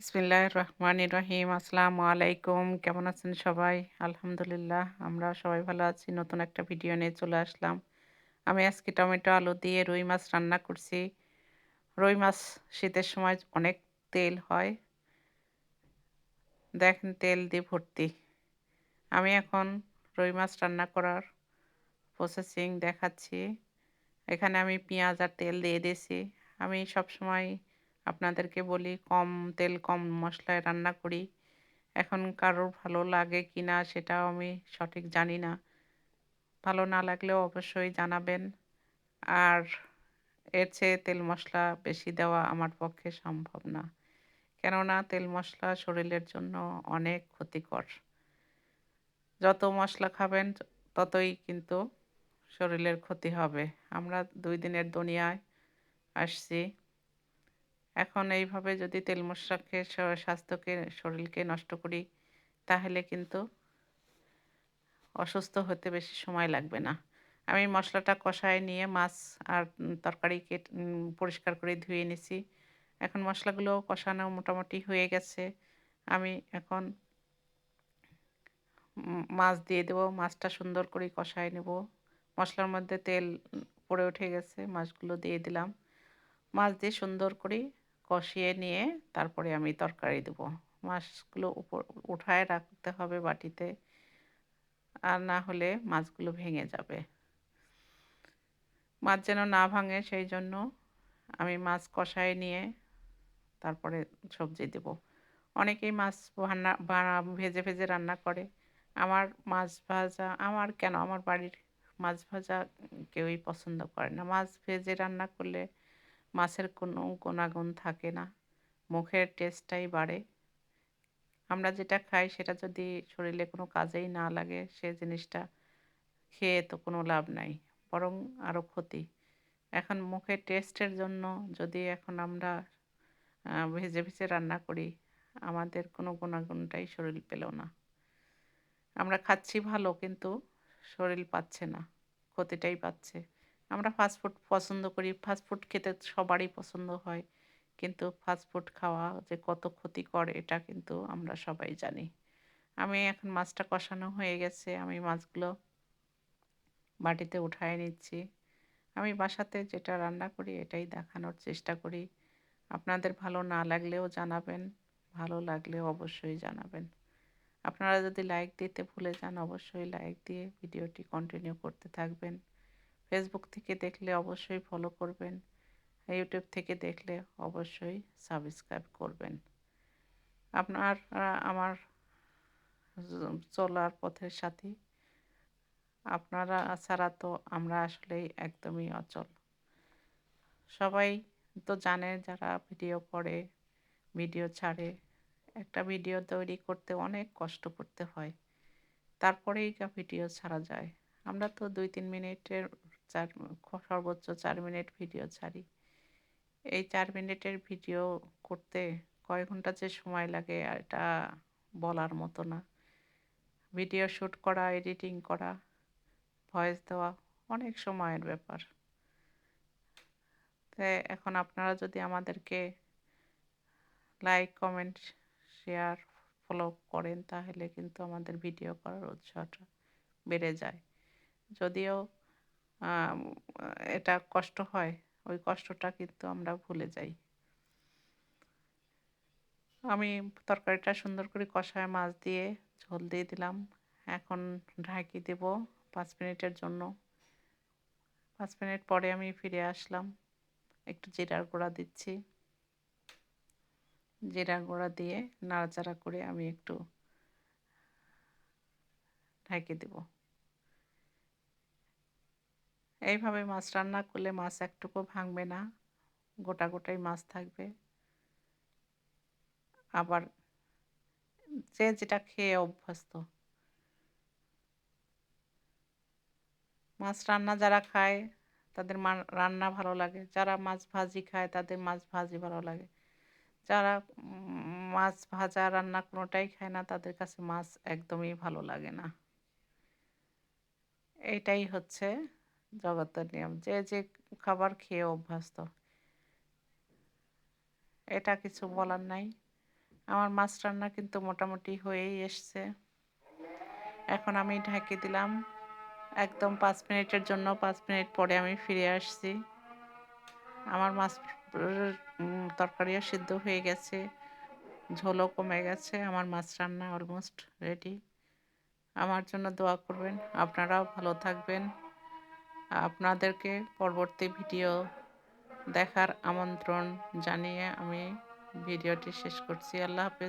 বিসমিল্লাহ রহমান রহিম আসসালামু আলাইকুম কেমন আছেন সবাই? আলহামদুলিল্লাহ, আমরা সবাই ভালো আছি। নতুন একটা ভিডিও নিয়ে চলে আসলাম। আমি আজকে টমেটো, আলু দিয়ে রুই মাছ রান্না করছি। রুই মাছ শীতের সময় অনেক তেল হয়। দেখেন, তেল দিয়ে ভর্তি। আমি এখন রুই মাছ রান্না করার প্রসেসিং দেখাচ্ছি। এখানে আমি পেঁয়াজ আর তেল দিয়ে দিয়েছি। আমি সব সময় আপনাদেরকে বলি, কম তেল, কম মশলায় রান্না করি। এখন কারোর ভালো লাগে কি না সেটাও আমি সঠিক জানি না। ভালো না লাগলেও অবশ্যই জানাবেন। আর এর চেয়ে তেল মশলা বেশি দেওয়া আমার পক্ষে সম্ভব না। কেননা তেল মশলা শরীরের জন্য অনেক ক্ষতিকর। যত মশলা খাবেন, ততই কিন্তু শরীরের ক্ষতি হবে। আমরা দুই দিনের দুনিয়ায় আসছি। এখন এইভাবে যদি তেল মশলা খেয়ে স্বাস্থ্যকে, শরীরকে নষ্ট করি, তাহলে কিন্তু অসুস্থ হতে বেশি সময় লাগবে না। আমি মশলাটা কষায় নিয়ে মাছ আর তরকারি কেটে পরিষ্কার করে ধুয়ে নিছি। এখন মশলাগুলো কষানো মোটামুটি হয়ে গেছে। আমি এখন মাছ দিয়ে দেবো, মাছটা সুন্দর করে কষায় নেব। মশলার মধ্যে তেল পড়ে উঠে গেছে, মাছগুলো দিয়ে দিলাম। মাছ দিয়ে সুন্দর করে কষিয়ে নিয়ে তারপরে আমি তরকারি দেবো। মাছগুলো উপর, উঠায় রাখতে হবে বাটিতে আর না হলে মাছগুলো ভেঙে যাবে। মাছ যেন না ভাঙে সেই জন্য আমি মাছ কষায় নিয়ে তারপরে সবজি দেব। অনেকেই মাছ ভান্না ভেজে ভেজে রান্না করে। আমার মাছ ভাজা, আমার কেন? আমার বাড়ির মাছ ভাজা কেউই পছন্দ করে না। মাছ ভেজে রান্না করলে মাছের কোনো গুণাগুণ থাকে না। মুখের টেস্টটাই বাড়ে। আমরা যেটা খাই সেটা যদি শরীরে কোনো কাজেই না লাগে, সে জিনিসটা খেয়ে তো কোনো লাভ নাই, বরং আরও ক্ষতি। এখন মুখের টেস্টের জন্য যদি এখন আমরা ভেজে ভেজে রান্না করি, আমাদের কোনো গুণাগুণটাই শরীর পেল না। আমরা খাচ্ছি ভালো, কিন্তু শরীর পাচ্ছে না, ক্ষতিটাই পাচ্ছে। আমরা ফাস্টফুড পছন্দ করি। ফাস্টফুড খেতে সবারই পছন্দ হয়। কিন্তু ফাস্টফুড খাওয়া যে কত ক্ষতিকর, এটা কিন্তু আমরা সবাই জানি। আমি এখন মাছটা কষানো হয়ে গেছে। আমি মাছগুলো বাটিতে উঠায় নিচ্ছি। আমি বাসাতে যেটা রান্না করি, এটাই দেখানোর চেষ্টা করি। আপনাদের ভালো না লাগলেও জানাবেন, ভালো লাগলেও অবশ্যই জানাবেন। আপনারা যদি লাইক দিতে ভুলে যান, অবশ্যই লাইক দিয়ে ভিডিওটি কন্টিনিউ করতে থাকবেন। ফেসবুক থেকে দেখলে অবশ্যই ফলো করবেন। ইউটিউব থেকে দেখলে অবশ্যই সাবস্ক্রাইব করবেন। আপনারা আমার চলার পথের সাথী আপনারা ছাড়া তো আমরা আসলেই একদমই অচল। সবাই তো জানে যারা ভিডিও করে ভিডিও ছাড়ে, একটা ভিডিও তৈরি করতে অনেক কষ্ট করতে হয়। তারপরেই ভিডিও ছাড়া যায়। আমরা তো দুই তিন মিনিটের চার সর্বোচ্চ চার মিনিট ভিডিও ছাড়ি। এই চার মিনিটের ভিডিও করতে কয় ঘণ্টা যে সময় লাগে এটা বলার মতো না। ভিডিও শ্যুট করা, এডিটিং করা, ভয়েস দেওয়া অনেক সময়ের ব্যাপার। তাই এখন আপনারা যদি আমাদেরকে লাইক, কমেন্ট, শেয়ার, ফলো করেন তাহলে কিন্তু আমাদের ভিডিও করার উৎসাহটা বেড়ে যায়। যদিও এটা কষ্ট হয়। ওই কষ্টটা কিন্তু আমরা ভুলে যাই। আমি তরকারিটা সুন্দর করে কষায় মাছ দিয়ে ঝোল দিয়ে দিলাম। এখন ঢাকি দেব পাঁচ মিনিটের জন্য। পাঁচ মিনিট পরে আমি ফিরে আসলাম। একটু জিরার গুঁড়া দিচ্ছি। জিরা গুঁড়া দিয়ে নাড়াচাড়া করে আমি একটু ঢেকে দেব। এইভাবে মাছ রান্না করলে মাছ একটুকু ভাঙবে না, গোটা গোটাই মাছ থাকবে। আবার যে যেটা খেয়ে অভ্যস্ত। মাছ রান্না যারা খায়, তাদের মা রান্না ভালো লাগে। যারা মাছ ভাজি খায়, তাদের মাছ ভাজি ভালো লাগে। যারা মাছ ভাজা রান্না কোনোটাই খায় না, তাদের কাছে মাছ একদমই ভালো লাগে না। এইটাই হচ্ছে জগতের নিয়ম, যে যে খাবার খেয়ে অভ্যস্ত। এটা কিছু বলার নাই। আমার মাছ রান্না কিন্তু মোটামুটি হয়েই এসছে। এখন আমি ঢাকি দিলাম। একদম পাঁচ মিনিটের জন্য, পাঁচ মিনিট পরে আমি ফিরে আসছি। আমার মাছ তরকারিও সিদ্ধ হয়ে গেছে। ঝোলও কমে গেছে। আমার মাছ রান্না অলমোস্ট রেডি আমার জন্য দোয়া করবেন। আপনারাও ভালো থাকবেন। আপনাদেরকে পরবর্তী ভিডিও দেখার আমন্ত্রণ জানিয়ে আমি ভিডিওটি শেষ করছি। আল্লাহ হাফেজ।